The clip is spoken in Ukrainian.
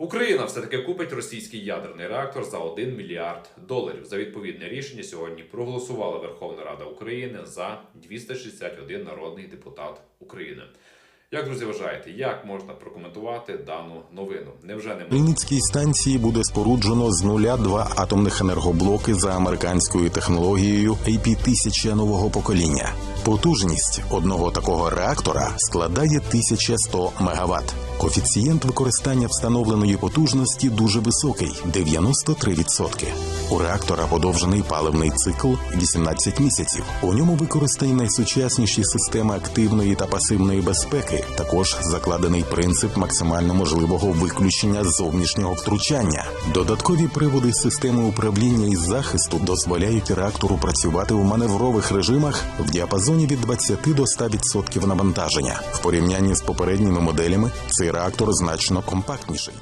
Україна все таки купить російський ядерний реактор за 1 мільярд доларів. За відповідне рішення сьогодні проголосувала Верховна Рада України за 261 народний депутат України. Як друзі вважаєте, як можна прокоментувати дану новину? Невже не Вінницькій станції буде споруджено з нуля два атомних енергоблоки за американською технологією AP-1000 нового покоління. Потужність одного такого реактора складає 1100 МВт. Коефіцієнт використання встановленої потужності дуже високий 93%. У реактора подовжений паливний цикл 18 місяців. У ньому використані найсучасніші системи активної та пасивної безпеки. Також закладений принцип максимально можливого виключення зовнішнього втручання. Додаткові приводи системи управління і захисту дозволяють реактору працювати в маневрових режимах в діапазоні від 20 до 100% навантаження. В порівнянні з попередніми моделями цей реактор значно компактніший.